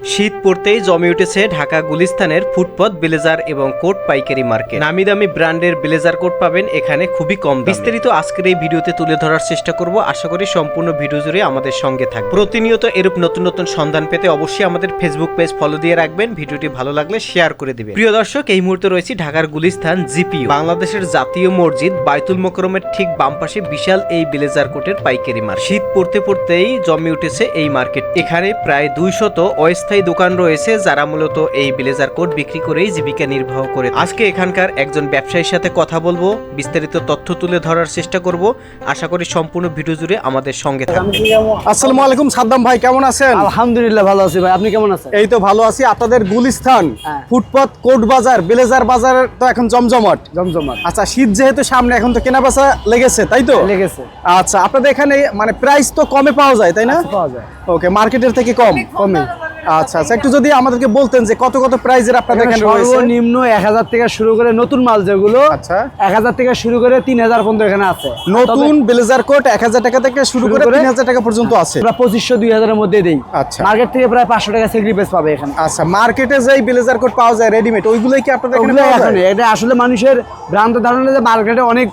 শীত পড়তেই জমে উঠেছে ঢাকা গুলিস্তানের ফুটপথ, ব্লেজার এবং কোট পাইকারি মার্কেট। নামি দামি ব্র্যান্ডের ব্লেজার কোট পাবেন এখানে খুবই কম বিস্তারিত আজকের এই ভিডিওতে তুলে ধরার চেষ্টা করব। আশা করি সম্পূর্ণ ভিডিও জুড়ে আমাদের সঙ্গে থাকবে প্রতিনিয়ত এরূপ নতুন নতুন সন্ধান পেতে অবশ্যই আমাদের ফেসবুক পেজ ফলো দিয়ে রাখবেন। ভিডিওটি ভালো লাগলে শেয়ার করে দিবেন। প্রিয় দর্শক, এই মুহূর্তে রয়েছে ঢাকার গুলিস্তান জিপিও। বাংলাদেশের জাতীয় মসজিদ বাইতুল মোকরমের ঠিক বাম পাশে বিশাল এই ব্লেজার কোটের পাইকারি মার্কেট। শীত পড়তে পড়তেই জমে উঠেছে এই মার্কেট এখানে প্রায় দুইশত অস্থায়ী দোকান রয়েছে যারা মূলত এই ব্লেজার কোট বিক্রি করেই জীবিকা নির্বাহ করে। আজকে এখানকার একজন ব্যবসায়ীর সাথে কথা বলব বিস্তারিত তথ্য তুলে ধরার চেষ্টা করব। আশা করি সম্পূর্ণ ভিডিও জুড়ে আমাদের সঙ্গে থাকবে আসসালামু আলাইকুম সাদ্দাম ভাই কেমন আছেন? আলহামদুলিল্লাহ ভালো আছি ভাই আপনি কেমন আছেন? এই তো ভালো আছি। আপনাদের গুলিস্তান হ্যাঁ। ফুটপাত কোট বাজার বেলেজার বাজার তো এখন জমজমাট। জমজমাট। আচ্ছা শীত যেহেতু সামনে এখন তো কেনা বেচা লেগেছে তাই তো? লেগেছে। আচ্ছা আপনাদের এখানে মানে প্রাইস তো কমে পাওয়া যায় তাই না? পাওয়া যায়। ওকে মার্কেটের থেকে কম। কমে। আচ্ছা আচ্ছা একটু যদি আমাদেরকে বলতেন যে কত কত প্রাইজের আপনাদের এখানে রয়েছে? সর্বনিম্ন এক হাজার থেকে শুরু করে নতুন মাল যেগুলো আচ্ছা। এক হাজার থেকে শুরু করে তিন হাজার পর্যন্ত এখানে আছে। নতুন ব্লেজার কোট এক হাজার টাকা থেকে শুরু করে করে- তিন হাজার টাকা পর্যন্ত আছে। আমরা পঁচিশশো দুই হাজারের মধ্যে দেই। আচ্ছা। মার্কেট থেকে প্রায় পাঁচশো টাকা সেগ্রিপেস পাবে এখানে। আচ্ছা মার্কেটে যে ব্লেজার কোট পাওয়া যায় রেডিমেড ওইগুলোই কি আপনাদের এখানে পাওয়া যায়? এটা আসলে মানুষের ভ্রান্ত ধারণা যে মার্কেটে অনেক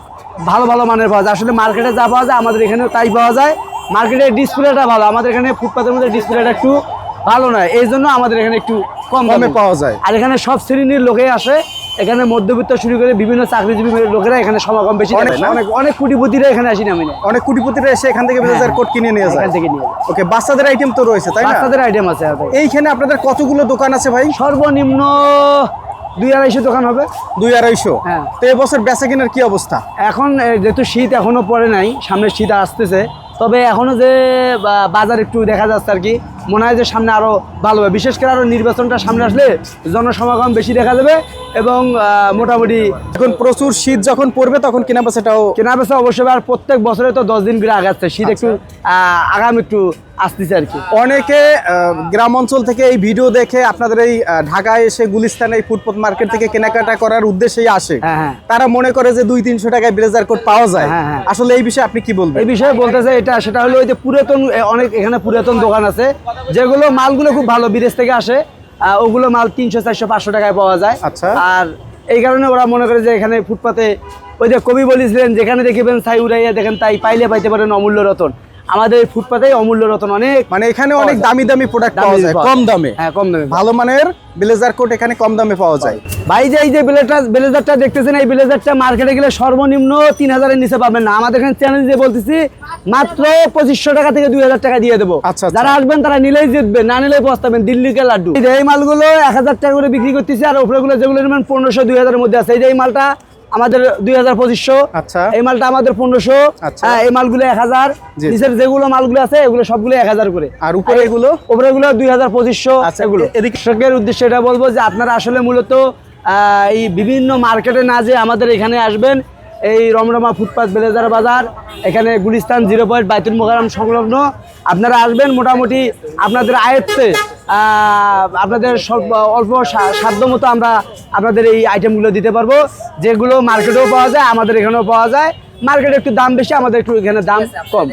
ভালো ভালো মানের পাওয়া যায়। আসলে মার্কেটে যা পাওয়া যায় আমাদের এখানেও তাই পাওয়া যায়। মার্কেটের ডিসপ্লেটা ভালো। আমাদের এখানে ফুটপাতের মধ্যে ডিসপ্লেটা একটু ভালো নয় এই জন্য আমাদের এখানে একটু কম দামে পাওয়া যায়। আর এখানে সব শ্রেণির লোকে আসে। এখানে মধ্যবিত্ত শুরু করে বিভিন্ন চাকরিজীবী লোকেরা এখানে সমাগম বেশি অনেক। না? অনেক কোটিপতিরা এখানে আসি নামি না অনেক কোটিপতিরা এসে এখান থেকে কোট কিনে নিয়ে যায়। এখান থেকে নিয়ে ওকে বাচ্চাদের আইটেম তো রয়েছে তাই না? বাচ্চাদের আইটেম আছে এইখানে আপনাদের কতগুলো দোকান আছে ভাই? সর্বনিম্ন দুই আড়াইশো দোকান হবে। দুই আড়াইশো? হ্যাঁ। তো এবছর বেচা কেনার কি অবস্থা? এখন যেহেতু শীত এখনও পড়ে নাই সামনে শীত আসতেছে তবে এখনও যে বাজার একটু দেখা যাচ্ছে আর কি মনে হয় যে সামনে আরও ভালো হবে। বিশেষ করে আরও নির্বাচনটা সামনে আসলে জনসমাগম বেশি দেখা যাবে এবং মোটামুটি এখন প্রচুর শীত যখন পড়বে তখন কেনা বেচাটাও কেনা বেচা অবশ্যই আর প্রত্যেক বছরে তো দশ দিন করে আগাচ্ছে শীত একটু আগাম একটু আসতেছে আর কি। অনেকে গ্রাম অঞ্চল থেকে এই ভিডিও দেখে আপনাদের এই ঢাকায় এসে গুলিস্তানে এই ফুটপথ মার্কেট থেকে কেনাকাটা করার উদ্দেশ্যেই আসে। হ্যাঁ, হ্যাঁ। তারা মনে করে যে দুই তিনশো টাকায় ব্লেজার কোট পাওয়া যায়। হ্যাঁ। আসলে এই বিষয়ে আপনি কি বলবেন? এই বিষয়ে বলতে চাই এটা সেটা হলো ওই যে পুরাতন অনেক এখানে পুরাতন দোকান আছে যেগুলো মালগুলো খুব ভালো বিদেশ থেকে আসে ওগুলো মাল তিনশো চারশো পাঁচশো টাকায় পাওয়া যায় আচ্ছা। আর এই কারণে ওরা মনে করে যে এখানে ফুটপাতে ওই যে কবি বলেছিলেন যেখানে দেখবেন ছাই উড়াইয়া দেখেন তাই পাইলে পাইতে পারেন অমূল্য রতন আমাদের এই ফুটপাতেই অমূল্য রতন অনেক মানে এখানে অনেক দামি দামি প্রোডাক্ট পাওয়া যায় কম দামে। হ্যাঁ কম দামে। ভালো মানের ব্লেজার কোট এখানে কম দামে পাওয়া যায়। ভাই যে এই যে ব্লেজারটা ব্লেজারটা দেখতেছেন এই ব্লেজারটা মার্কেটে গেলে সর্বনিম্ন তিন হাজারের নিচে পাবেন না। আমাদের এখানে চ্যানেল দিয়ে বলতেছি মাত্র পঁচিশশো টাকা থেকে দুই হাজার টাকা দিয়ে দেবো। আচ্ছা, আচ্ছা। যারা আসবেন তারা নিলেই জিতবে না নিলেই পস্তাবেন। দিল্লিকে লাড্ডু? এই যে মালগুলো এক হাজার টাকা করে বিক্রি করতেছি আর উপরেগুলো যেগুলো নেবেন পনেরোশো দুই হাজারের মধ্যে আছে। এই যে এই মালটা আমাদের দুই হাজার পঁচিশশো। আচ্ছা। এই মালটা আমাদের পনেরোশো। আচ্ছা। হ্যাঁ এই মালগুলো এক হাজার। নিচের যেগুলো মালগুলো আছে এগুলো সবগুলো এক হাজার করে। আর উপরে এগুলো? উপরে গুলো দুই হাজার পঁচিশশো আচ্ছা, এগুলো? এদিকে- কৃষকের উদ্দেশ্যে এটা বলব যে আপনারা আসলে মূলত আহ, এই বিভিন্ন মার্কেটে না যে আমাদের এখানে আসবেন। এই রমরমা ফুটপাথ বেলেজার বাজার এখানে গুলিস্তান জিরো পয়েন্ট বাইতুল মোকারাম সংলগ্ন। আপনারা আসবেন মোটামুটি আপনাদের আয়ত্তে আপনাদের স্বল্প অল্প সাধ্য মতো আমরা আপনাদের এই আইটেমগুলো দিতে পারব। যেগুলো মার্কেটেও পাওয়া যায় আমাদের এখানেও পাওয়া যায়। মার্কেটে একটু দাম বেশি আমাদের একটু এখানে দাম কম।